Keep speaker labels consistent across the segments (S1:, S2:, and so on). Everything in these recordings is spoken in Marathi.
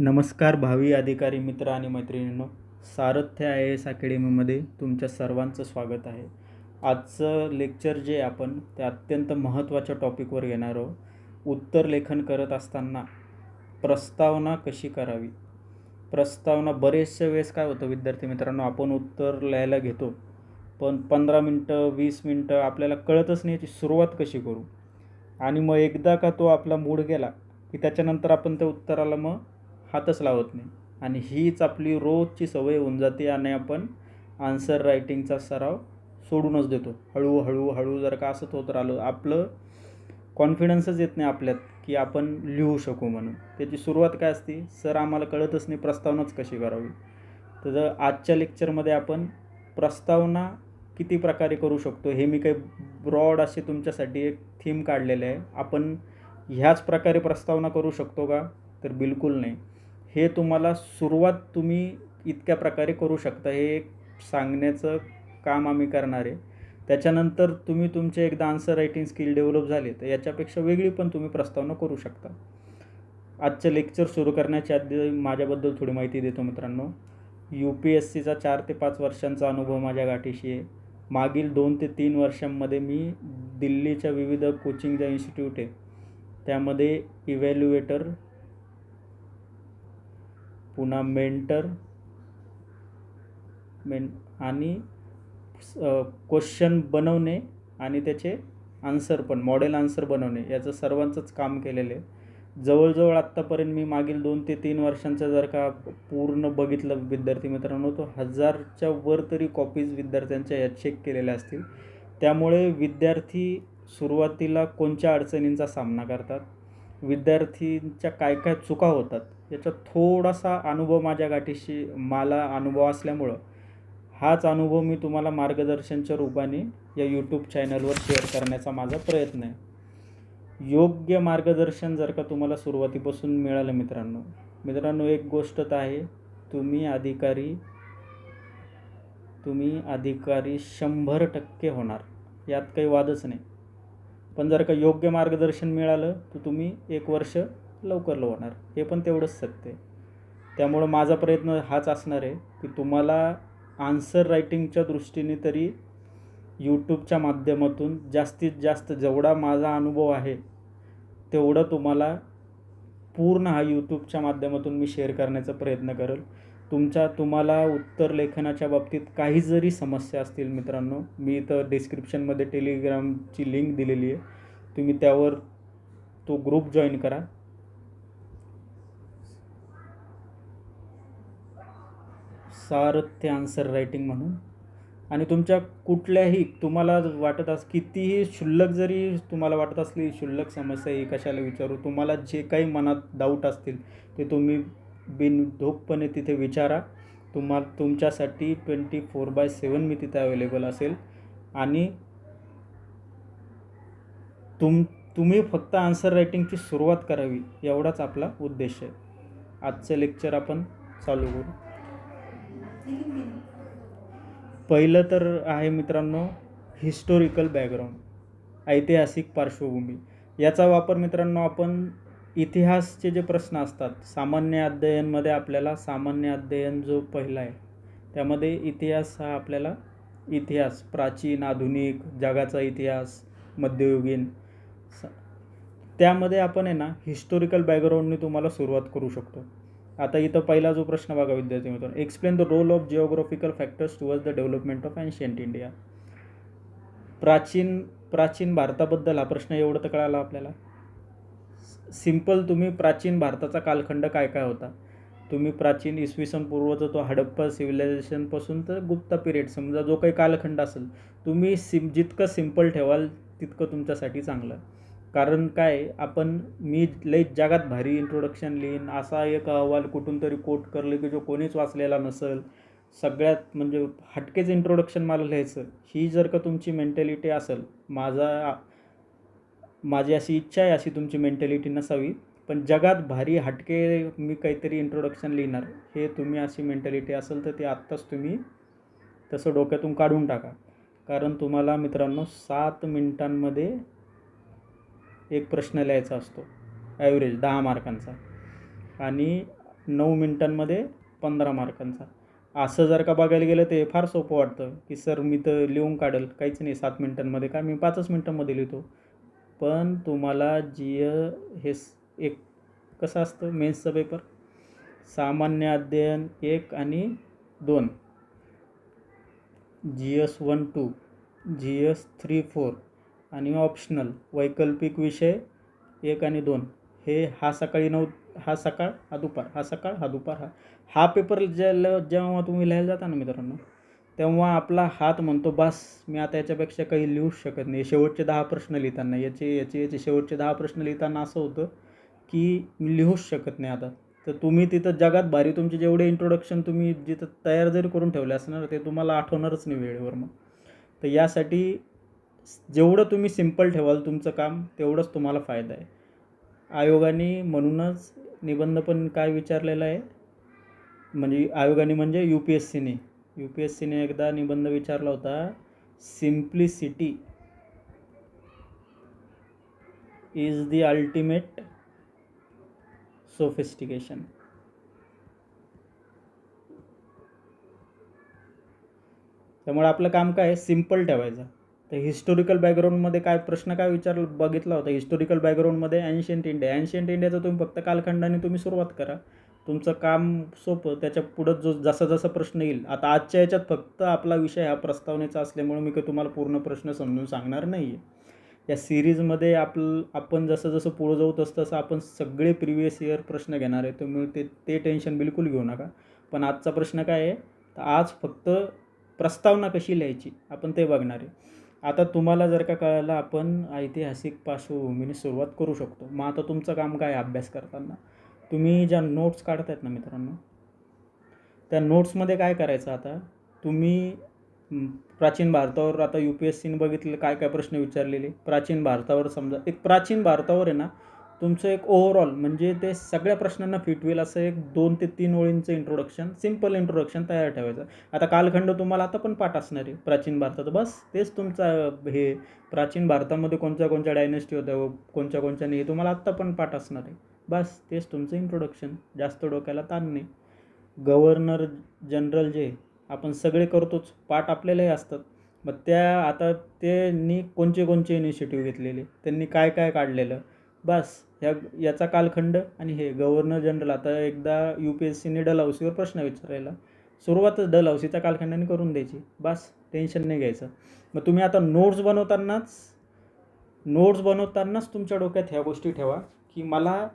S1: नमस्कार भावी अधिकारी मित्र आणि मैत्रिणींनो सारथ्य आय एस अकॅडमीमध्ये तुमच्या सर्वांचं स्वागत आहे. आजचं लेक्चर जे आपण ते अत्यंत महत्त्वाच्या टॉपिकवर घेणार आहोत. उत्तर लेखन करत असताना प्रस्तावना कशी करावी? प्रस्तावना बरेचशा वेळेस काय होतं विद्यार्थी मित्रांनो आपण उत्तर लिहायला घेतो पण पंधरा मिनटं वीस मिनटं आपल्याला कळतच नाही याची सुरुवात कशी करू. आणि मग एकदा का तो आपला मूड गेला की त्याच्यानंतर आपण त्या उत्तराला मग हातच लावत नाही. आणि हीच आपली रोजची सवय होऊन जाते आणि आपण आन्सर रायटिंगचा सराव सोडूनच देतो. हळूहळू हळू जर का असंच होत राहिलं आपलं कॉन्फिडन्सच येत नाही आपल्यात की आपण लिहू शकू म्हणून. त्याची सुरुवात काय असते? सर आम्हाला कळतच नाही प्रस्तावनाच कशी करावी. तर जर आजच्या लेक्चरमध्ये आपण प्रस्तावना किती प्रकारे करू शकतो हे मी काही ब्रॉड असे तुमच्यासाठी एक थीम काढलेले आहे. आपण ह्याच प्रकारे प्रस्तावना करू शकतो का? तर बिलकुल नाही. हे तुम्हाला सुरुवात तुम्ही इतक्या प्रकारे करू शकता. हे एक सांगण्याचं काम आम्ही करणार आहे. त्याच्यानंतर तुम्ही तुमचे एकदा आन्सर रायटिंग स्किल डेव्हलप झाले तर याच्यापेक्षा वेगळी पण तुम्ही प्रस्तावना करू शकता. आजचं लेक्चर सुरू करण्याच्या आधी माझ्याबद्दल थोडी माहिती देतो मित्रांनो. यू पी एस सीचा चार ते पाच वर्षांचा अनुभव माझ्या गाठीशी आहे. मागील दोन ते तीन वर्षांमध्ये मी दिल्लीच्या विविध कोचिंग ज्या इन्स्टिट्यूट आहे. त्यामध्ये इव्हॅल्युएटर पुन्हा मेंटर मेन आणि क्वेश्चन बनवणे आणि त्याचे आन्सर पण मॉडेल आन्सर बनवणे याचं सर्वांचंच काम केलेलं आहे. जवळजवळ आत्तापर्यंत मी मागील दोन ते तीन वर्षांचं जर का पूर्ण बघितलं विद्यार्थी मित्रांनो तो हजारच्या वर तरी कॉपीज विद्यार्थ्यांच्या या चेक केलेल्या असतील. त्यामुळे विद्यार्थी सुरुवातीला कोणत्या अडचणींचा सामना करतात? विद्यार्थींच्या काय काय चुका होतात याचा थोडासा अनुभव माझ्या गाठीशी मला अनुभव असल्यामुळं हाच अनुभव मी तुम्हाला मार्गदर्शनच्या रूपाने या यूट्यूब चॅनलवर शेअर करण्याचा माझा प्रयत्न आहे. योग्य मार्गदर्शन जर का तुम्हाला सुरुवातीपासून मिळालं मित्रांनो मित्रांनो एक गोष्ट तर आहे तुम्ही अधिकारी तुम्ही अधिकारी शंभर टक्के होणार यात काही वादच नाही. पण जर का योग्य मार्गदर्शन मिळालं तर तुम्ही एक वर्ष लवकर होणार हे पण तेवढंच सत्य आहे. त्यामुळं माझा प्रयत्न हाच असणार आहे की तुम्हाला आन्सर रायटिंगच्या दृष्टीने तरी यूट्यूबच्या माध्यमातून जास्तीत जास्त जेवढा माझा अनुभव आहे तेवढं तुम्हाला पूर्ण हा यूट्यूबच्या माध्यमातून मी शेअर करण्याचा प्रयत्न करेल. तुमच्या तुम्हाला उत्तर लेखनाच्या बाबतीत काही जरी समस्या असतील मित्रांनो मी इथं डिस्क्रिप्शनमध्ये टेलिग्रामची लिंक दिलेली आहे. तुम्ही त्यावर तो ग्रुप जॉईन करा. सारथ्य आन्सर रायटिंग म्हणून. आणि तुमच्या कुठल्याही तुम्हाला वाटत अस कितीही क्षुल्लक जरी तुम्हाला वाटत असली क्षुल्लक समस्या ही कशाला विचारू? तुम्हाला जे काही मनात डाऊट असतील ते तुम्ही बिनधोकपणे तिथे विचारा. तुम्हा तुमच्यासाठी ट्वेंटी फोर बाय सेवन मी तिथे अवेलेबल असेल. आणि तुम तुम्ही फक्त आन्सर रायटिंगची सुरुवात करावी एवढाच आपला उद्देश आहे. आजचं लेक्चर आपण चालू करू. पहिलं तर आहे मित्रांनो हिस्टोरिकल बॅकग्राऊंड ऐतिहासिक पार्श्वभूमी. याचा वापर मित्रांनो आपण इतिहासचे जे प्रश्न असतात सामान्य अध्ययनमध्ये आपल्याला सामान्य अध्ययन जो पहिला आहे त्यामध्ये इतिहास हा आपल्याला इतिहास प्राचीन आधुनिक जगाचा इतिहास मध्ययुगीन स त्यामध्ये आपण आहे ना हिस्टोरिकल बॅकग्राऊंडने तुम्हाला सुरुवात करू शकतो. आता इथं पहिला जो प्रश्न बघा विद्यार्थी मित्रांनो. Explain the role of geographical factors towards the development of ancient India प्राचीन प्राचीन भारताबद्दल हा प्रश्न एवढं तर कळाला आपल्याला. सिंपल तुम्ही प्राचीन भारताचा कालखंड काय काय होता? तुम्ही प्राचीन इसवी सन पूर्वचा तो हडप्पा सिव्हिलायझेशनपासून तर गुप्ता पिरियड समजा जो काही कालखंड असेल तुम्ही सिम जितकं सिंपल ठेवाल तितकं तुमच्यासाठी चांगलं. कारण काय आपण मी लई जगात भारी इंट्रोडक्शन लिहीन असा एक अहवाल कुठून तरी कोट करले की जो कोणीच वाचलेला नसेल. सगळ्यात म्हणजे हटकेच इंट्रोडक्शन मला लिहायचं. ही जर का तुमची मेंटॅलिटी असेल माझा माझी अशी इच्छा आहे अशी तुमची मेंटॅलिटी नसावी. पण जगात भारी हटके मी काहीतरी इंट्रोडक्शन लिहिणार. हे तुम्ही अशी मेंटॅलिटी असेल तर ते आत्ताच तुम्ही तसं डोक्यातून काढून टाका. कारण तुम्हाला मित्रांनो सात मिनिटांमध्ये एक प्रश्न लिहायचा असतो. ॲव्हरेज दहा मार्कांचा. आणि नऊ मिनटांमध्ये पंधरा मार्कांचा. असं जर का बघायला गेलं ते फार सोपं वाटतं. की सर मी तर लिहून काढेल. काहीच नाही. सात मिनटांमध्ये का? मी पाचच मिनटांमध्ये लिहितो. पण तुम्हाला जी हे एक कसं असतं? मेन्सचं पेपर सामान्य अध्ययन एक आणि दोन. G S one two. G S three four. आणि ऑप्शनल वैकल्पिक विषय एक आणि दोन. हे हा सकाळी नऊ हा सकाळ हा दुपार हा सकाळ हा दुपार हा. हा पेपर ज्या जेव्हा तुम्ही लिहायला जाता ना मित्रांनो तेव्हा आपला हात म्हणतो बस मी आता याच्यापेक्षा काही लिहूच शकत नाही. शेवटचे दहा प्रश्न लिहिताना याचे याचे याचे शेवटचे दहा प्रश्न लिहिताना असं होतं की मी लिहूच शकत नाही आता. तर तुम्ही तिथं जगात भारी तुमचे जेवढे इंट्रोडक्शन तुम्ही जिथं तयार जरी करून ठेवले असणार ते तुम्हाला आठवणारच नाही वेळेवर मग. तर यासाठी जेवढं तुम्ही सिंपल ठेवाल तुमचं काम तेवढंच तुम्हाला फायदा आहे. आयोगाने म्हणूनच निबंध पण काय विचारलेला आहे? म्हणजे आयोगाने म्हणजे यू पी एस सीने यू पी एस सीने एकदा निबंध विचारला होता simplicity is the ultimate sophistication. त्यामुळे आपलं काम काय आहे? सिंपल ठेवायचं. तर हिस्टोरिकल बॅकग्राऊंडमध्ये काय प्रश्न काय विचार बघितला होता? Historical बॅकग्राऊंडमध्ये अॅन्शियंट India. अॅन्शियंट इंडियाचं तुम्ही फक्त कालखंडाने तुम्ही सुरुवात करा. तुमचं काम सोपं त्याच्या पुढं जो जसा जसा प्रश्न येईल. आता आजच्या याच्यात फक्त आपला विषय हा प्रस्तावनेचा असल्यामुळे मी काही तुम्हाला पूर्ण प्रश्न समजून सांगणार नाही आहे या सिरीजमध्ये आपलं आपण जसं जसं पुढं जाऊ तसं तसं आपण सगळे प्रिवियस इयर प्रश्न घेणार आहे. त्यामुळे ते ते टेन्शन बिलकुल घेऊ नका. पण आजचा प्रश्न काय आहे? तर आज फक्त प्रस्तावना कशी लिहायची? आपण ते बघणार आहे. आता तुम्हाला जर का कळायला आपण ऐतिहासिक पार्श्वभूमीने सुरुवात करू शकतो. मग आता तुमचं काम काय आहे अभ्यास करताना? तुम्ही ज्या नोट्स काढत आहेत ना मित्रांनो त्या नोट्समध्ये काय करायचं आता? तुम्ही प्राचीन भारतावर आता यू पी एस सीने बघितलं काय काय प्रश्न विचारलेले? प्राचीन भारतावर समजा एक प्राचीन भारतावर आहे ना तुमचं एक ओव्हरऑल म्हणजे ते सगळ्या प्रश्नांना फिट होईल असं एक दोन ते तीन ओळींचं इंट्रोडक्शन सिंपल इंट्रोडक्शन तयार ठेवायचं. आता कालखंड तुम्हाला आता पण पाठ असणार आहे प्राचीन भारतात. बस तेच तुमचा हे प्राचीन भारतामध्ये कोणत्या कोणत्या डायनेस्टी होत्या व कोणत्या कोणत्या नाही तुम्हाला आत्ता पण पाठ असणार आहे. बस तेच तुमचं इंट्रोडक्शन जास्त डोक्याला ताण नाही. गव्हर्नर जनरल जे आपण सगळे करतोच. पाठ आपल्यालाही असतात. मग त्या आता त्यांनी कोणचे कोणचे इनिशिएटिव्ह घेतलेले? त्यांनी काय काय काढलेलं? बस ह्या याचा कालखंड आणि हे. गव्हर्नर जनरल आता एकदा यू पी एस सीने डलहौसीवर प्रश्न विचारायला. सुरुवातच डलहौसीच्या कालखंडाने करून द्यायची. बस टेन्शन नाही घ्यायचं. मग तुम्ही आता नोट्स बनवतानाच नोट्स बनवतानाच तुमच्या डोक्यात ह्या गोष्टी ठेवा की मला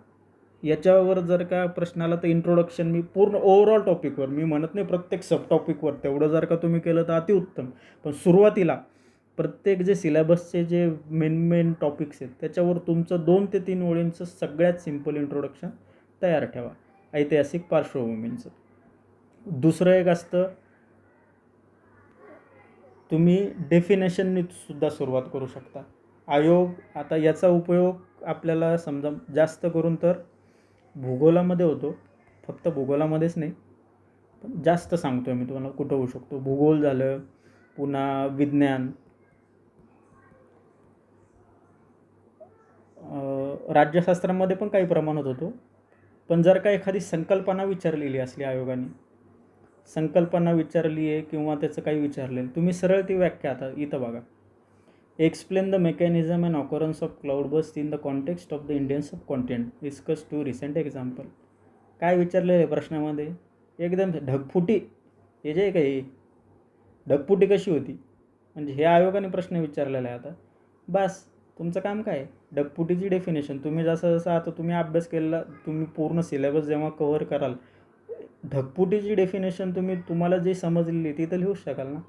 S1: याच्यावर जर का प्रश्नाला तर इंट्रोडक्शन मी पूर्ण ओव्हरऑल टॉपिकवर मी म्हणत नाही प्रत्येक सब टॉपिकवर तेवढं जर का तुम्ही केलं तर अतिउत्तम. पण सुरुवातीला प्रत्येक जे सिलेबसचे जे मेन मेन टॉपिक्स आहेत त्याच्यावर तुमचं दोन ते तीन ओळींचं सगळ्यात सिंपल इंट्रोडक्शन तयार ठेवा. ऐतिहासिक पार्श्वभूमींचं. दुसरं एक असतं तुम्ही डेफिनेशननी सुद्धा सुरुवात करू शकता. आयोग आता याचा उपयोग आपल्याला समजा जास्त करून तर भूगोलामध्ये होतो. फक्त भूगोलामध्येच नाही. पण जास्त सांगतो आहे मी तुम्हाला कुठं होऊ शकतो. भूगोल झालं पुन्हा विज्ञान. राज्यशास्त्रामध्ये पण काही प्रमाणात होतो पण जर का एखादी संकल्पना विचारलेली असली आयोगाने संकल्पना विचारली आहे किंवा त्याचं काही विचारलेलं तुम्ही सरळ ती व्याख्या आता इथं बघा. Explain the mechanism and occurrence of cloud burst in the context of the Indian subcontinent discuss two recent example काय विचारलेलं आहे प्रश्नामध्ये? एकदम ढगफुटी. हे जे आहे ढगफुटी कशी होती? म्हणजे हे आयोगाने प्रश्न विचारलेला आहे आता. बस तुमचं काम काय? आहे ढगफुटीची डेफिनेशन तुम्ही जसं जसं आता तुम्ही अभ्यास केलेला तुम्ही पूर्ण सिलेबस जेव्हा कव्हर कराल ढगफुटीची डेफिनेशन तुम्ही तुम्हाला जी समजलेली ती तर लिहूच शकाल ना?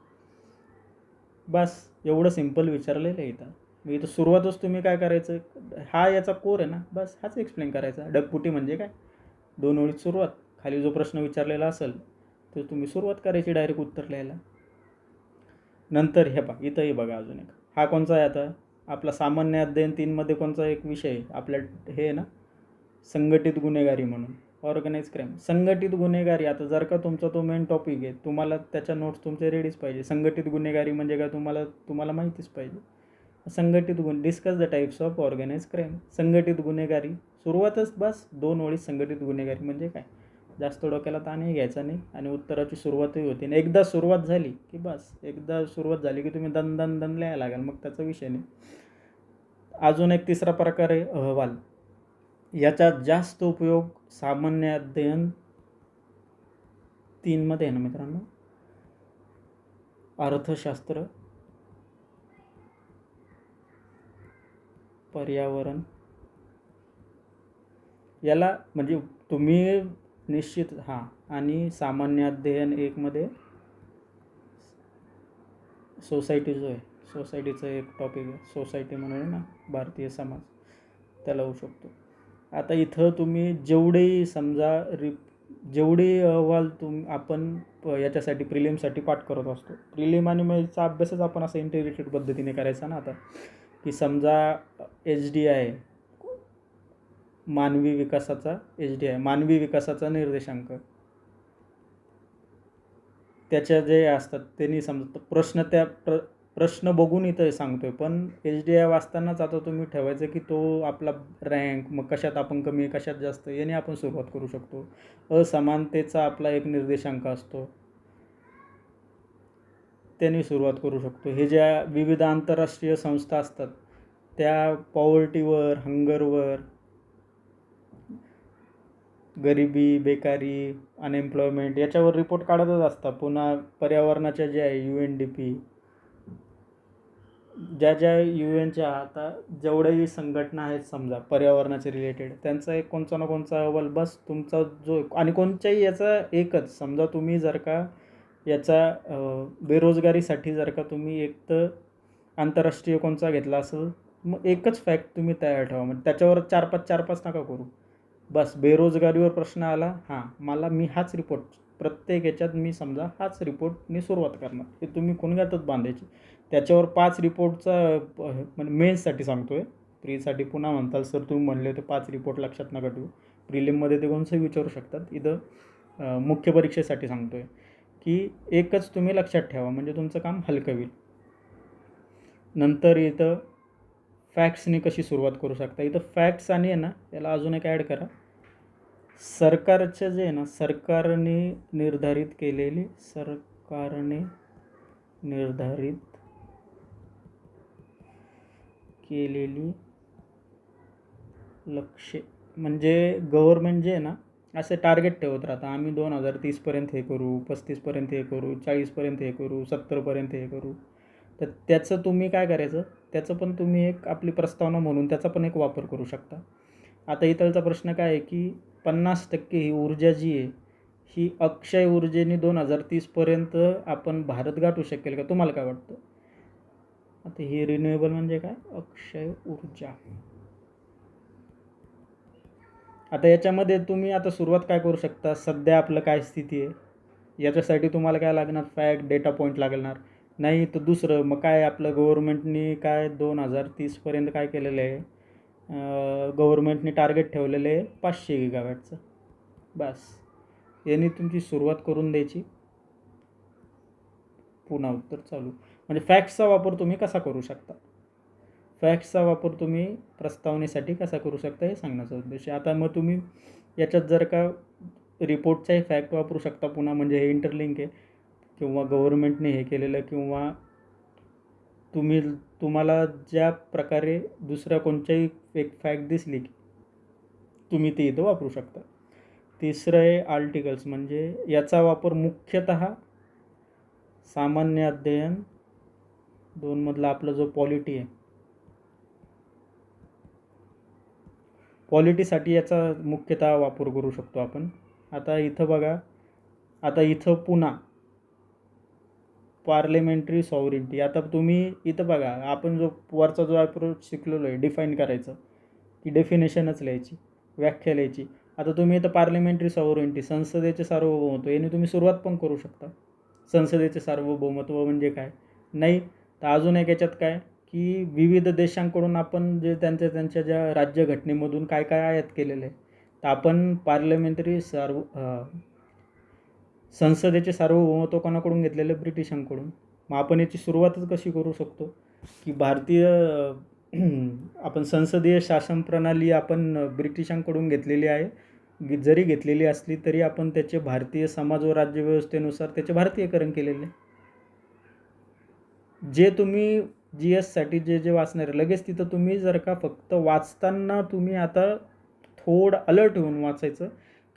S1: बस एवढं सिंपल विचारलेलं आहे इथं. मी इथं सुरुवातच तुम्ही काय करायचं? हा याचा कोर आहे ना? बस हाच एक्सप्लेन करायचा. डगपुटी म्हणजे काय? दोन ओळीत सुरुवात. खाली जो प्रश्न विचारलेला असेल तर तुम्ही सुरुवात करायची डायरेक्ट उत्तर लिहायला. नंतर हे बघा इथंही बघा अजून एक. हा कोणचा आहे आता? आपला सामान्य अध्ययन तीनमध्ये कोणचा एक विषय आहे? आपल्या हे आहे ना? संघटित गुन्हेगारी म्हणून. ऑर्गनाईज क्राईम संघटित गुन्हेगारी आता जर का तुमचा तो मेन टॉपिक आहे तुम्हाला त्याच्या नोट्स तुमचे रेडीच पाहिजे. संघटित गुन्हेगारी म्हणजे काय तुम्हाला तुम्हाला माहितीच पाहिजे. संघटित गुन्हे discuss the types of organise crime संघटित गुन्हेगारी सुरुवातच बस दोन ओळी संघटित गुन्हेगारी म्हणजे काय? जास्त डोक्याला ताणही घ्यायचा नाही आणि उत्तराची सुरुवातही होती. आणि एकदा सुरुवात झाली की बस एकदा सुरुवात झाली की तुम्ही दन दन दन लिहायला लागेल मग त्याचा विषय नाही. अजून एक तिसरा प्रकार आहे अहवाल. याचा जास्त उपयोग सामान्य अध्ययन तीनमध्ये आहे ना मित्रांनो? अर्थशास्त्र पर्यावरण याला म्हणजे तुम्ही निश्चित हां आणि सामान्य अध्ययन एकमध्ये सोसायटी जो आहे सोसायटीचं एक टॉपिक आहे सोसायटी म्हणून ना भारतीय समाज त्याला होऊ शकतो. आता इथं तुम्ही जेवढेही समजा रिप जेवढे अहवाल तुम आपण याच्यासाठी प्रिलिमसाठी पाठ करत असतो. प्रिलिम आणि मेचा अभ्यासच आपण असं इंटिग्रेटेड पद्धतीने करायचा ना आता. की समजा एच डी आय मानवी विकासाचा एच डी आय मानवी विकासाचा निर्देशांक. त्याच्या जे असतात त्यांनी समजा प्रश्न त्या प्र प्रश्न बघून इथं सांगतोय. पण एच डी आय वाचतानाच आता तुम्ही ठेवायचं की तो आपला रँक मग कशात आपण कमी कशात जास्त याने आपण सुरुवात करू शकतो. असमानतेचा आपला एक निर्देशांक असतो. त्यांनी सुरुवात करू शकतो. हे ज्या विविध आंतरराष्ट्रीय संस्था असतात त्या पॉवर्टीवर हंगरवर गरिबी बेकारी अनएम्प्लॉयमेंट याच्यावर रिपोर्ट काढतच असतात. पुन्हा पर्यावरणाच्या ज्या आहे यू एन डी पी ज्या ज्या यू एनच्या आता जेवढ्याही संघटना आहेत समजा पर्यावरणाचे रिलेटेड त्यांचा एक कोणचा ना कोणचा अहवाल बस तुमचा जो आणि कोणत्याही याचा एकच. समजा तुम्ही जर का याचा बेरोजगारीसाठी जर का तुम्ही एक तर आंतरराष्ट्रीय कोणचा घेतला असेल मग एकच फॅक्ट तुम्ही तयार ठेवा. म्हणजे त्याच्यावर चार पाच चार पाच नका करू. बस बेरोजगारीवर प्रश्न आला हां मला मी हाच रिपोर्ट प्रत्येक याच्यात मी समजा हाच रिपोर्ट मी सुरुवात करणार. हे तुम्ही कोणत्यातच बांधायची. त्याच्यावर पाच रिपोर्टचा म्हणजे मेन्ससाठी सांगतो आहे प्रीसाठी पुन्हा म्हणताल सर तुम्ही म्हणले होते पाच रिपोर्ट लक्षात नका ठेवू. प्रिलिममध्ये ते कोणसंही विचारू शकतात. इथं मुख्य परीक्षेसाठी सांगतो आहे की एकच तुम्ही लक्षात ठेवा म्हणजे तुमचं काम हलकं होईल नंतर इथं फॅक्ट्सनी कशी सुरुवात करू शकता? इथं फॅक्ट्स आणि आहे ना याला अजून एक ॲड करा. सरकारचं जे आहे ना सरकारने निर्धारित केलेली सरकारने निर्धारित केलेली लक्ष्य म्हणजे गव्हर्मेंट जे आहे ना असे टार्गेट ठेवत राहतं आम्ही दोन हजार तीसपर्यंत हे करू पस्तीसपर्यंत हे करू चाळीसपर्यंत हे करू सत्तरपर्यंत हे करू. तर त्याचं तुम्ही काय करायचं? त्याचं पण तुम्ही एक आपली प्रस्तावना म्हणून त्याचा पण एक वापर करू शकता. आता इथलचा प्रश्न काय आहे की पन्नास टक्के ही ऊर्जा जी आहे ही अक्षय ऊर्जेने दोन हजार तीसपर्यंत आपण भारत गाठू शकेल का? तुम्हाला काय वाटतं? आता ही रिन्युएबल म्हणजे काय? अक्षय ऊर्जा. आता याच्यामध्ये तुम्ही आता सुरुवात काय करू शकता? सध्या आपलं काय स्थिती आहे? याच्यासाठी तुम्हाला काय लागणार? फॅक्ट डेटा पॉईंट लागणार. नाही तर दुसरं मग काय आपलं गव्हर्मेंटनी काय दोन हजार तीसपर्यंत काय केलेलं आहे? गव्हर्मेंटने टार्गेट ठेवलेलं आहे पाचशे गिगावॅटचं बस. यांनी तुमची सुरुवात करून द्यायची. पुन्हा उत्तर चालू. म्हणजे फॅक्ट्सचा वापर तुम्ही कसा करू शकता? फॅक्ट्सचा वापर तुम्ही प्रस्तावनेसाठी कसा करू शकता हे सांगण्याचा उद्देश आहे. आता मग तुम्ही याच्यात जर का रिपोर्टचाही फॅक्ट वापरू शकता पुन्हा म्हणजे हे इंटरलिंक आहे किंवा गव्हर्मेंटने हे केलेलं किंवा तुम्ही तुम्हाला ज्या प्रकारे दुसऱ्या कोणत्याही एक फॅक्ट दिसली की तुम्ही ते इथं वापरू शकता. तिसरं आहे आर्टिकल्स म्हणजे याचा वापर मुख्यतः सामान्य अध्ययन दोनमधला आपला जो पॉलिटी आहे. पॉलिटीसाठी याचा मुख्यतः वापर करू शकतो आपण. आता इथं बघा आता इथं पुन्हा पार्लिमेंटरी सॉवरिटी आता तुम्ही इथं बघा आपण जो वरचा जो अप्रोच शिकलेलो आहे डिफाईन करायचं की डेफिनेशनच लिहायची व्याख्या लिहायची. आता तुम्ही इथं पार्लिमेंटरी सॉवरिटी संसदेचे सार्वभौमत्व याने तुम्ही सुरुवात पण करू शकता. संसदेचे सार्वभौमत्व म्हणजे काय? नाही तर अजून एक याच्यात काय? की विविध देशांकडून आपण जे त्यांच्या त्यांच्या ज्या राज्यघटनेमधून काय काय आयात केलेलं आहे तर आपण पार्लमेंटरी सार्व संसदेचे सार्वभौमत्व कोणाकडून घेतलेलं? ब्रिटिशांकडून. मग आपण याची सुरुवातच कशी करू शकतो? की भारतीय आपण संसदीय शासन प्रणाली आपण ब्रिटिशांकडून घेतलेली आहे जरी घेतलेली असली तरी आपण त्याचे भारतीय समाज व राज्यव्यवस्थेनुसार त्याचे भारतीयकरण केलेले. जे तुम्ही जी एससाठी जे जे वाचणार आहे, लगेच तिथं तुम्ही जर का फक्त वाचताना तुम्ही आता थोडं अलर्ट होऊन वाचायचं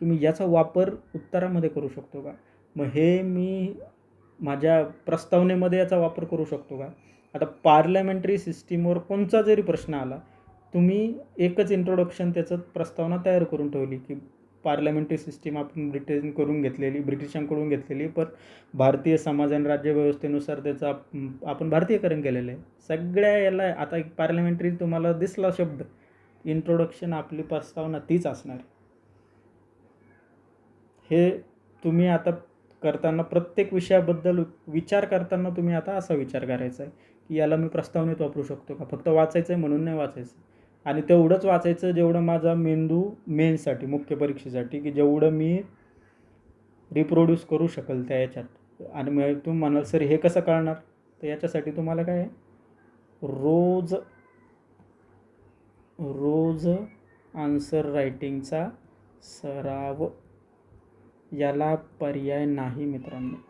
S1: की मी याचा वापर उत्तरामध्ये करू शकतो का? मग हे मी माझ्या प्रस्तावनेमध्ये याचा वापर करू शकतो का? आता पार्लमेंटरी सिस्टीमवर कोणता जरी प्रश्न आला तुम्ही एकच इंट्रोडक्शन त्याचं प्रस्तावना तयार करून ठेवली की पार्लमेंटरी सिस्टीम आपण ब्रिटन करून घेतलेली ब्रिटिशांकडून घेतलेली पण भारतीय समाज आणि राज्यव्यवस्थेनुसार त्याचा आपण भारतीयकरण केलेलं आहे. सगळ्या याला आता एक पार्लमेंटरी तुम्हाला दिसला शब्द इंट्रोडक्शन आपली प्रस्तावना तीच असणार. हे तुम्ही आता करताना प्रत्येक विषयाबद्दल विचार करताना तुम्ही आता असा विचार करायचा आहे की याला मी प्रस्तावनेत वापरू शकतो का? फक्त वाचायचं आहे म्हणून नाही वाचायचं. आणि तेवढंच वाचायचं जेवढं माझा मेंदू मेनसाठी मुख्य परीक्षेसाठी की जेवढं मी रिप्रोड्यूस करू शकेल त्या याच्यात. आणि मग तुम्ही म्हणाल सर हे कसं कळणार? तर याच्यासाठी तुम्हाला काय आहे? रोज रोज आन्सर रायटिंगचा सराव याला पर्याय नाही मित्रांनो.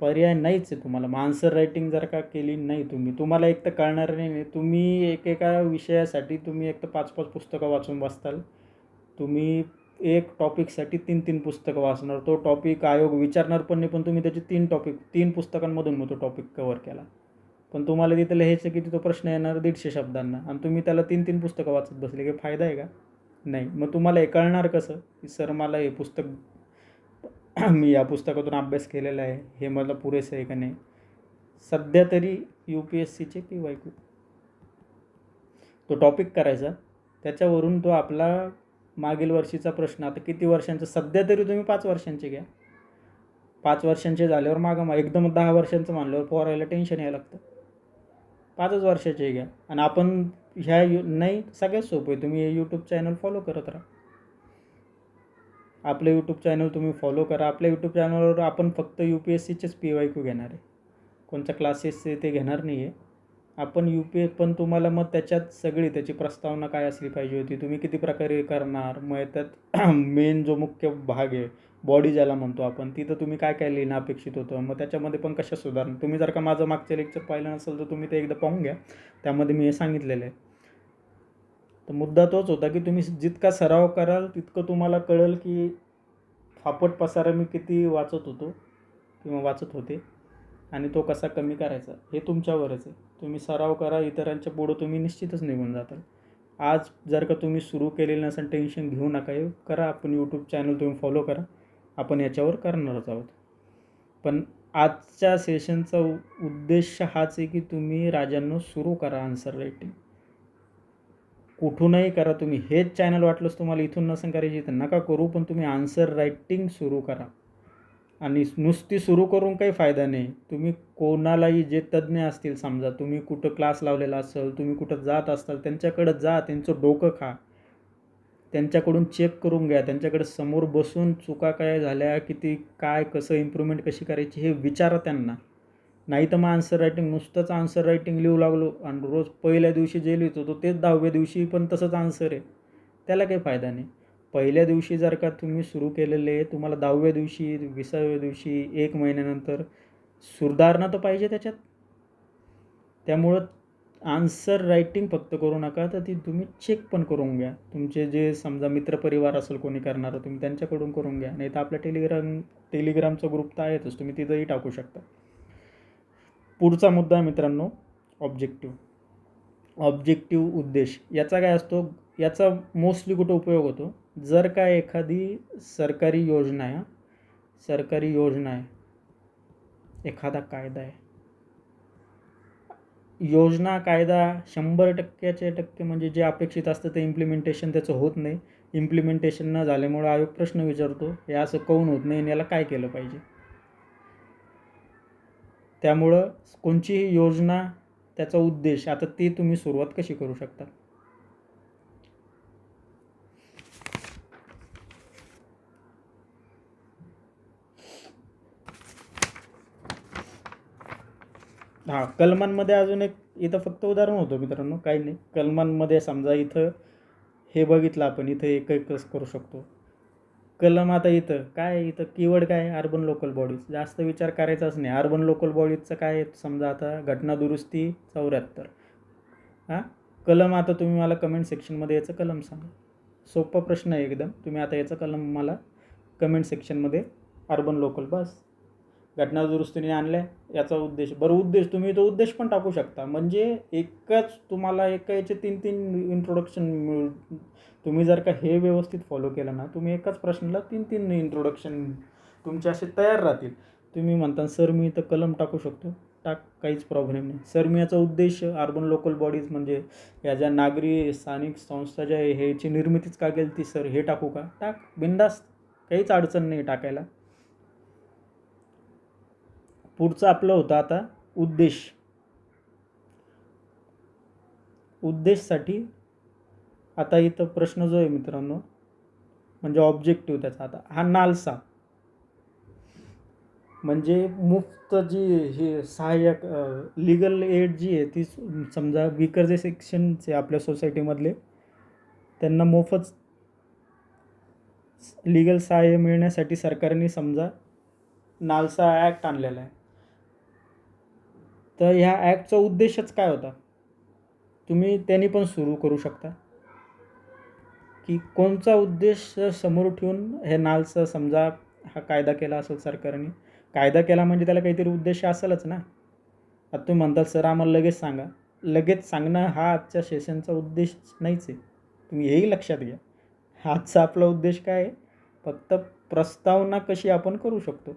S1: पर्याय नाहीच आहे तुम्हाला. मग आन्सर रायटिंग जर का केली नाही तुम्ही तुम्हाला एक तर कळणार नाही. नाही तुम्ही एकेका विषयासाठी तुम्ही एक तर पाच पाच पुस्तकं वाचून बसताल. तुम्ही एक टॉपिकसाठी तीन तीन पुस्तकं वाचणार. तो टॉपिक आयोग विचारणार पण नाही पण तुम्ही त्याचे तीन टॉपिक तीन पुस्तकांमधून मग तो टॉपिक कवर केला. पण तुम्हाला तिथं लिहायचं की तिथं प्रश्न येणार दीडशे शब्दांना. आणि तुम्ही त्याला तीन तीन पुस्तकं वाचत बसले की फायदा आहे का? नाही. मग तुम्हाला हे कळणार कसं? की सर मला हे पुस्तक मी या पुस्तकातून अभ्यास केलेला आहे. हे मला पुरेसं आहे का नाही? सध्या तरी यू पी एस सीचे पी वाय क्यू. तो टॉपिक करायचा. त्याच्यावरून तो आपला मागील वर्षीचा प्रश्न. आता किती वर्षांचा? सध्या तरी तुम्ही पाच वर्षांचे घ्या. पाच वर्षांचे झाल्यावर मागं मा एकदम दहा वर्षांचं मानल्यावर पोरायला टेन्शन यायला लागतं. पाचच वर्षाचे घ्या. आणि आपण ह्या यू नाही सगळ्यात सोपं आहे. तुम्ही हे यूट्यूब चॅनल फॉलो करत राहा. आपलं यूट्यूब चॅनल तुम्ही फॉलो करा. आपल्या यूट्यूब चॅनलवर आपण फक्त यू पी एस सीचेच पी वाय क्यू घेणार आहे. कोणत्या क्लासेस ते घेणार नाही आहे आपण यू पी पण तुम्हाला मग त्याच्यात सगळी त्याची प्रस्तावना काय असली पाहिजे होती तुम्ही किती प्रकारे करणार मग त्यात मेन जो मुख्य भाग आहे बॉडी ज्याला म्हणतो आपण तिथं तुम्ही काय काय लिहिणं अपेक्षित होतं मग त्याच्यामध्ये पण कशा सुधारणा तुम्ही जर का माझं मागच्या लेक्चर पाहिलं नसेल तर तुम्ही ते एकदा पाहून घ्या. त्यामध्ये मी हे सांगितलेलं आहे. तर मुद्दा तोच होता की तुम्ही जितका सराव कराल तितकं तुम्हाला कळेल की फापट पसारा मी किती वाचत होतो किंवा वाचत होते आणि तो कसा कमी करायचा हे तुमच्यावरच आहे. तुम्ही सराव करा इतरांच्या पुढं तुम्ही निश्चितच निघून जाताल. आज जर का तुम्ही सुरू केलेलं नसेल टेन्शन घेऊ नका. हे करा आपण यूट्यूब चॅनल तुम्ही फॉलो करा. आपण याच्यावर करणारच आहोत. पण आजच्या सेशनचा उ उद्देश हाच आहे की तुम्ही राजांनो सुरू करा आन्सर रायटिंग कुठूनही करा तुम्ही हेच चॅनल वाटलंच तुम्हाला इथून नसेल करायची तर नका करू पण तुम्ही आन्सर रायटिंग सुरू करा. आणि नुसती सुरू करून काही फायदा नाही. तुम्ही कोणालाही जे तज्ज्ञ असतील समजा तुम्ही कुठं क्लास लावलेला असेल तुम्ही कुठं जात असाल त्यांच्याकडं जा त्यांचं डोकं खा. त्यांच्याकडून चेक करून घ्या त्यांच्याकडे समोर बसून चुका काय झाल्या किती काय कसं इम्प्रूव्हमेंट कशी करायची हे विचारा त्यांना. नाही तर मग आन्सर रायटिंग नुसतंच आन्सर रायटिंग लिहू लागलो. आणि रोज पहिल्या दिवशी जे लिहितो तो तेच दहाव्या दिवशी पण तसंच आन्सर आहे. त्याला काही फायदा नाही. पहिल्या दिवशी जर का तुम्ही सुरू केलेले आहे तुम्हाला दहाव्या दिवशी विसाव्या दिवशी एक महिन्यानंतर सुधारणा तर पाहिजे त्याच्यात. त्यामुळं आन्सर रायटिंग फक्त करू नका तर ती तुम्ही चेक पण करून घ्या. तुमचे जे समजा मित्रपरिवार असेल कोणी करणारं तुम्ही त्यांच्याकडून करून घ्या. नाही तर आपल्या टेलिग्राम टेलिग्रामचा ग्रुप तर आहेतच तुम्ही तिथंही टाकू शकता. पुढचा मुद्दा आहे मित्रांनो ऑब्जेक्टिव्ह ऑब्जेक्टिव्ह उद्देश. याचा काय असतो? याचा मोस्टली कुठं उपयोग होतो? जर का एखादी सरकारी योजना आहे सरकारी योजना आहे एखादा कायदा आहे. योजना कायदा शंभर टक्क्याचे टक्के म्हणजे जे अपेक्षित असतं ते इम्प्लिमेंटेशन त्याचं होत नाही. इम्प्लिमेंटेशन न झाल्यामुळं आयोग प्रश्न विचारतो हे असं काऊन होत नाही आणि याला काय केलं पाहिजे? त्यामुळं कोणचीही योजना त्याचा उद्देश आता ती तुम्ही सुरुवात कशी करू शकता? हां कलमांमध्ये अजून एक इथं फक्त उदाहरण होतं मित्रांनो काही नाही. कलमांमध्ये समजा इथं हे बघितलं आपण इथं एक एकच करू शकतो. कलम आता इथं काय इथं कीवर्ड काय अर्बन लोकल बॉडीज जास्त विचार करायचाच नाही. अर्बन लोकल बॉडीजचं काय समजा आता घटना दुरुस्ती चौऱ्याहत्तर. हां? कलम आता तुम्ही मला कमेंट सेक्शनमध्ये याचं कलम सांगा. सोपा प्रश्न आहे एकदम. तुम्ही आता याचं कलम मला कमेंट सेक्शनमध्ये अर्बन लोकल बस घटना दुरुस्तीने आणल्या याचा उद्देश बरं उद्देश तुम्ही तो उद्देश पण टाकू शकता. म्हणजे एकच तुम्हाला एका याचे तीन तीन इंट्रोडक्शन मिळू तुम्ही जर का हे व्यवस्थित फॉलो केलं ना तुम्ही एकाच प्रश्नाला तीन तीन इंट्रोडक्शन तुमचे असे तयार राहतील. तुम्ही म्हणता सर मी इथं कलम टाकू शकतो. टाक काहीच प्रॉब्लेम नाही. सर मी याचा उद्देश अर्बन लोकल बॉडीज म्हणजे या ज्या नागरी स्थानिक संस्था ज्या ह्याची निर्मितीच का केली ती सर हे टाकू का? टाक बिंदास्त काहीच अडचण नाही टाकायला. पुढचं आपलं होतं आता उद्देश. उद्देशसाठी आता इथं प्रश्न जो आहे मित्रांनो म्हणजे ऑब्जेक्टिव्ह त्याचा आता हा नालसा. म्हणजे मुफ्त जी हे सहाय्यक लिगल एड जी आहे ती समजा विकर जे सेक्शनचे आपल्या सोसायटीमधले त्यांना मोफत लिगल सहाय्य मिळण्यासाठी सरकारने समजा नालसा ॲक्ट आणलेला आहे. तर ह्या ॲक्टचा उद्देशच काय होता? तुम्ही त्यांनी पण सुरू करू शकता. की कोणचा उद्देश समोर ठेवून हे नालचं समजा हा कायदा केला असेल सरकारने. कायदा केला म्हणजे त्याला काहीतरी उद्देश असेलच ना? आता तुम्ही म्हणताल सर आम्हाला लगेच सांगा. लगेच सांगणं हा आजच्या सेशनचा उद्देश नाहीच आहे. तुम्ही हेही लक्षात घ्या. आजचा आपला उद्देश काय आहे? फक्त प्रस्तावना कशी आपण करू शकतो?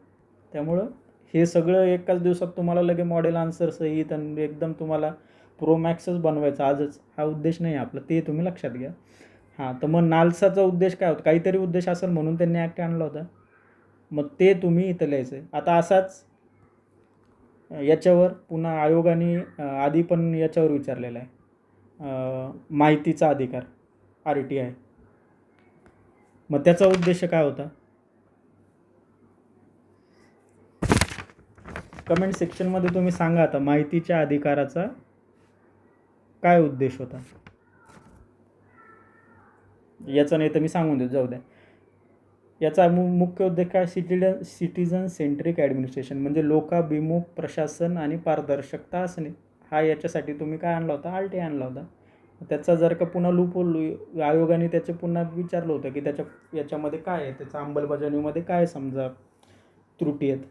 S1: त्यामुळं हे सगळं एकाच दिवसात तुम्हाला लगे मॉडेल आन्सर सहित आणि एकदम तुम्हाला प्रो मॅक्सच बनवायचं आजच. हा उद्देश नाही आपला ते तुम्ही लक्षात घ्या. हां तर मग नालसाचा उद्देश काय होता? काहीतरी उद्देश असेल म्हणून त्यांनी ॲक्ट आणला होता. मग ते तुम्ही इथं लिहायचं. आहे आता असाच याच्यावर पुन्हा आयोगाने आधी पण याच्यावर विचारलेला आहे. माहितीचा अधिकार आर टी आय मग त्याचा उद्देश काय होता? कमेंट सेक्शनमध्ये तुम्ही सांगा आता माहितीच्या अधिकाराचा काय उद्देश होता. याचा नाही तर मी सांगून देऊ जाऊ द्या. याचा मु मुख्य उद्देश काय? सिटिजन सिटिझन सेंट्रिक ॲडमिनिस्ट्रेशन म्हणजे लोकाभिमुख प्रशासन आणि पारदर्शकता असणे. हा याच्यासाठी तुम्ही काय आणला होता? आर आणला होता. त्याचा जर का पुन्हा लूप आयोगाने त्याचे पुन्हा विचारलं होतं की त्याच्या याच्यामध्ये काय आहे? त्याच्या अंमलबजावणीमध्ये काय समजा त्रुटी आहेत?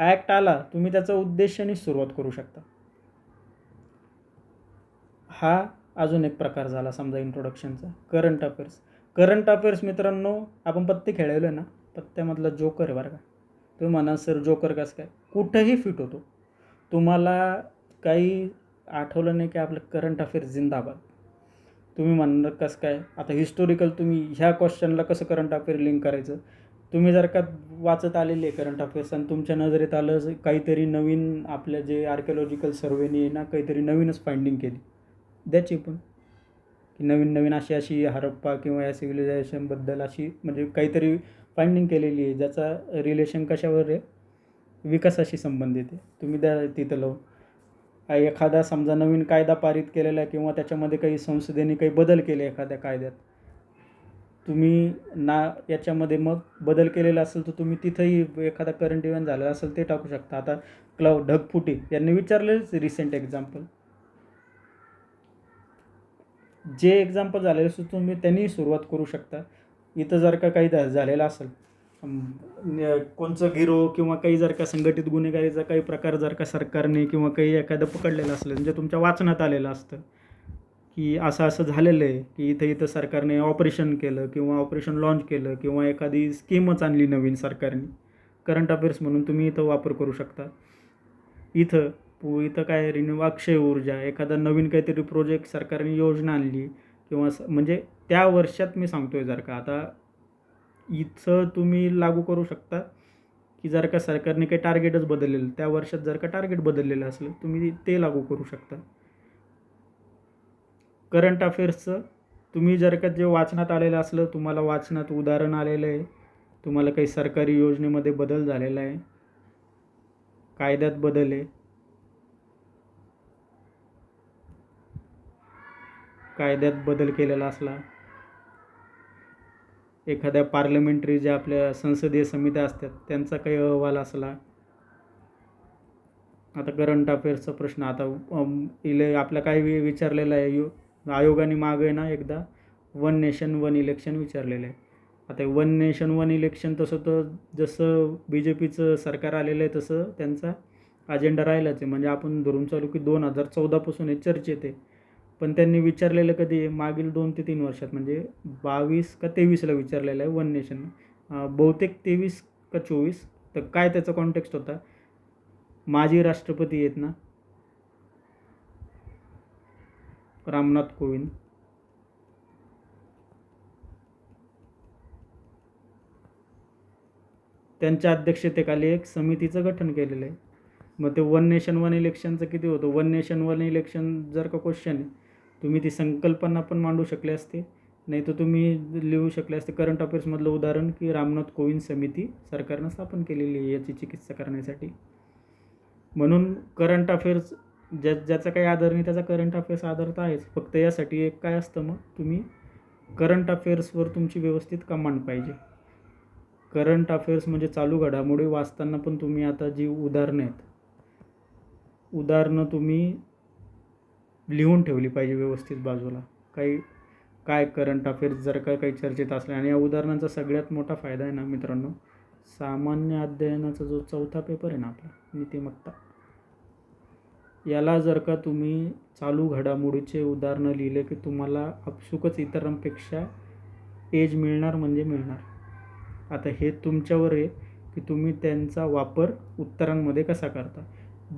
S1: ॲक्ट आला तुम्ही त्याचा उद्देशाने सुरुवात करू शकता. हा अजून एक प्रकार झाला समजा इंट्रोडक्शनचा करंट अफेअर्स करंट अफेअर्स मित्रांनो आपण पत्ते खेळलेलो आहे ना? पत्त्यामधला जोकर आहे बरं का. तुम्ही म्हणा सर जोकर कसं काय? कुठंही फिट होतो. तुम्हाला काही आठवलं नाही की आपलं करंट अफेअर्स जिंदाबाद? तुम्ही म्हणणार कसं काय? आता हिस्टोरिकल तुम्ही ह्या क्वेश्चनला कसं करंट अफेअर लिंक करायचं? तुम्ही जर का वाचत आलेले करंट अफेअर्स आणि तुमच्या नजरेत आलं काहीतरी नवीन आपल्या जे आर्किओलॉजिकल सर्वेने ना काहीतरी नवीनच फाइंडिंग केली. द्याची पण. की नवीन नवीन अशी अशी हरप्पा किंवा या सिव्हिलायझेशनबद्दल अशी म्हणजे काहीतरी फाइंडिंग केलेली आहे ज्याचा रिलेशन कशावर आहे? विकासाशी संबंधित आहे. तुम्ही द्या तिथं लावून. एखादा समजा नवीन कायदा पारित केलेला आहे किंवा त्याच्यामध्ये काही संसदेने काही बदल केले एखाद्या कायद्यात. तुम्ही ना याच्यामध्ये मग बदल केलेला असेल तर तुम्ही तिथंही एखादा करंट इव्हेंट झालेला असेल ते टाकू शकता. आता क्लाव ढगफुटी यांनी विचारलेच रिसेंट एक्झाम्पल जे एक्झाम्पल झालेले असतो तुम्ही त्यांनी सुरुवात करू शकता. इथं जर का काही झालेलं असेल कोणचं गिरो किंवा काही जर का संघटित गुन्हेगारीचा काही प्रकार जर का सरकारने किंवा काही एखादं पकडलेलं असलं म्हणजे तुमच्या वाचनात आलेलं असतं की असं असं झालेलं आहे की इथं इथं सरकारने ऑपरेशन केलं किंवा ऑपरेशन लॉन्च केलं किंवा एखादी स्कीमच आणली नवीन सरकारने. करंट अफेअर्स म्हणून तुम्ही इथं वापर करू शकता. इथं पु इथं काय रिन्यू अक्षय ऊर्जा एखादा नवीन काहीतरी प्रोजेक्ट सरकारने योजना आणली किंवा म्हणजे त्या वर्षात मी सांगतो आहे जर का आता इथं तुम्ही लागू करू शकता की जर का सरकारने काही टार्गेटच बदललेलं त्या वर्षात जर का टार्गेट बदललेलं असलं तुम्ही ते लागू करू शकता. करंट अफेअर्सचं तुम्ही जर का जे वाचनात आलेलं असलं तुम्हाला वाचनात उदाहरण आलेलं आहे तुम्हाला काही सरकारी योजनेमध्ये बदल झालेला आहे कायद्यात बदल आहे कायद्यात बदल केलेला असला एखाद्या पार्लमेंटरी ज्या आपल्या संसदीय समित्या असतात त्यांचा काही अहवाल असला आता करंट अफेअर्सचा प्रश्न आता इले आपल्या काही वि- विचारलेला आहे यू आयोगाने मागे ना एकदा वन नेशन वन इलेक्शन विचारलेलं आहे. आता वन नेशन वन इलेक्शन तसं तर जसं बी जे पीचं सरकार आलेलं आहे तसं त्यांचा अजेंडा राहिलाच आहे. म्हणजे आपण धरून चालू की दोन हजार चौदापासून हे चर्चेत आहे. पण त्यांनी विचारलेलं कधी आहे? मागील दोन ते तीन वर्षात. म्हणजे बावीस का तेवीसला विचारलेलं आहे वन नेशन बहुतेक तेवीस का चोवीस. तर काय त्याचा कॉन्टेक्स्ट होता? माजी राष्ट्रपती आहेत ना रामनाथ कोविंद. त्यांच्या अध्यक्षतेखाली एक समितीचं गठन केलेलं आहे. मग ते वन नेशन वन इलेक्शनचं किती होतं? वन नेशन वन इलेक्शन जर का क्वेश्चन आहे तुम्ही ती संकल्पना पण मांडू शकले असते. नाही तर तुम्ही लिहू शकले असते करंट अफेअर्समधलं उदाहरण की रामनाथ कोविंद समिती सरकारनं स्थापन केलेली आहे याची चिकित्सा करण्यासाठी. म्हणून करंट अफेअर्स ज्या ज्याचा काही आधार नाही त्याचा करंट अफेअर्स आधार तर आहेच. फक्त यासाठी एक काय असतं मग? तुम्ही करंट अफेअर्सवर तुमची व्यवस्थित कमांड पाहिजे. करंट अफेअर्स म्हणजे चालू घडामोडी वाचताना पण तुम्ही आता जी उदाहरणं आहेत उदाहरणं तुम्ही लिहून ठेवली पाहिजे व्यवस्थित बाजूला. काही काय करंट अफेअर्स जर का काही चर्चेत असले आणि या उदाहरणांचा सगळ्यात मोठा फायदा आहे ना मित्रांनो सामान्य अध्ययनाचा जो चौथा पेपर आहे ना आपला नीतिमत्ता. याला जर का तुम्ही चालू घडामोडीचे उदाहरणं लिहिले की तुम्हाला आपसुकच इतरांपेक्षा एज मिळणार म्हणजे मिळणार. आता हे तुमच्यावर आहे की तुम्ही त्यांचा वापर उत्तरांमध्ये कसा करता?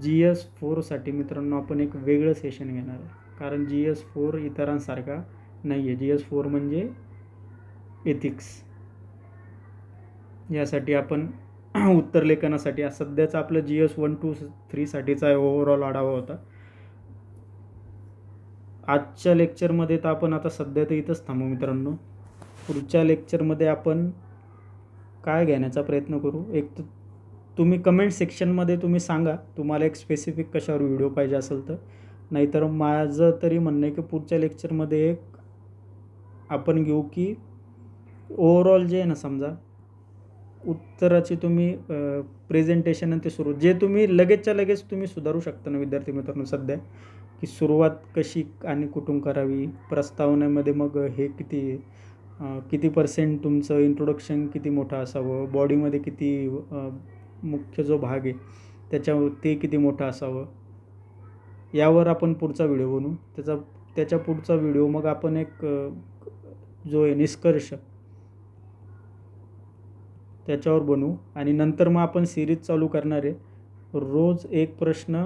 S1: जी एस फोरसाठी मित्रांनो आपण एक वेगळं सेशन घेणार आहे. कारण जी एस फोर इतरांसारखा नाही आहे जी एस फोर म्हणजे एथिक्स यासाठी आपण उत्तर लेखनासाठी. सध्याचं आपलं जी एस वन टू थ्रीसाठीचा ओव्हरऑल आढावा होता. आजच्या लेक्चरमध्ये तर आपण आता सध्या तर इथंच थांबू मित्रांनो. पुढच्या लेक्चरमध्ये आपण काय घेण्याचा प्रयत्न करू? एक तर तुम्ही कमेंट सेक्शनमध्ये तुम्ही सांगा. तुम्हाला एक स्पेसिफिक कशावर व्हिडिओ पाहिजे असेल तर. नाहीतर माझं तरी म्हणणं आहे की पुढच्या लेक्चरमध्ये एक आपण घेऊ की ओव्हरऑल जे आहे ना समजा उत्तराची तुम्ही प्रेझेंटेशन आणि ते सुरू जे तुम्ही लगेचच्या लगेच तुम्ही सुधारू शकता ना विद्यार्थी मित्रांनो सध्या की सुरुवात कशी आणि कुठून करावी प्रस्तावनेमध्ये मग हे किती किती पर्सेंट तुमचं इंट्रोडक्शन किती मोठं असावं बॉडीमध्ये किती मुख्य जो भाग आहे त्याच्या ते किती मोठं असावं यावर आपण पुढचा व्हिडिओ बनवू. त्याचा त्याच्या पुढचा व्हिडिओ मग आपण एक जो आहे निष्कर्ष त्याच्यावर बनवू. आणि नंतर मग आपण सिरीज चालू करणार आहे. रोज एक प्रश्न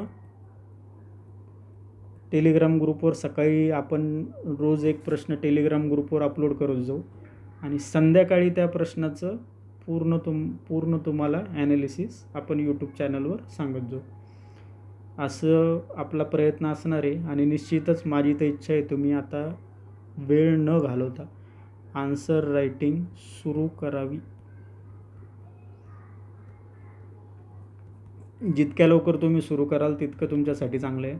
S1: टेलिग्राम ग्रुपवर सकाळी आपण रोज एक प्रश्न टेलिग्राम ग्रुपवर अपलोड करत जाऊ. आणि संध्याकाळी त्या प्रश्नाचं पूर्ण तुम पूर्ण तुम्हाला ॲनालिसिस आपण यूट्यूब चॅनलवर सांगत जाऊ. असं आपला प्रयत्न असणार आहे. आणि निश्चितच माझी तर इच्छा आहे तुम्ही आता वेळ न घालवता आन्सर रायटिंग सुरू करावी. जितक्या लवकर तुम्ही सुरू कराल तितकं तुमच्यासाठी चांगलं आहे.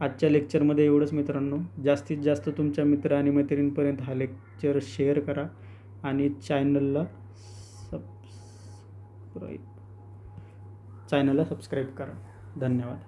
S1: आजच्या लेक्चरमध्ये एवढंच मित्रांनो. जास्तीत जास्त तुमच्या मित्र आणि मैत्रिणींपर्यंत हा लेक्चर शेअर करा आणि चॅनलला सबस्क्राईब चॅनलला सबस्क्राईब करा. धन्यवाद.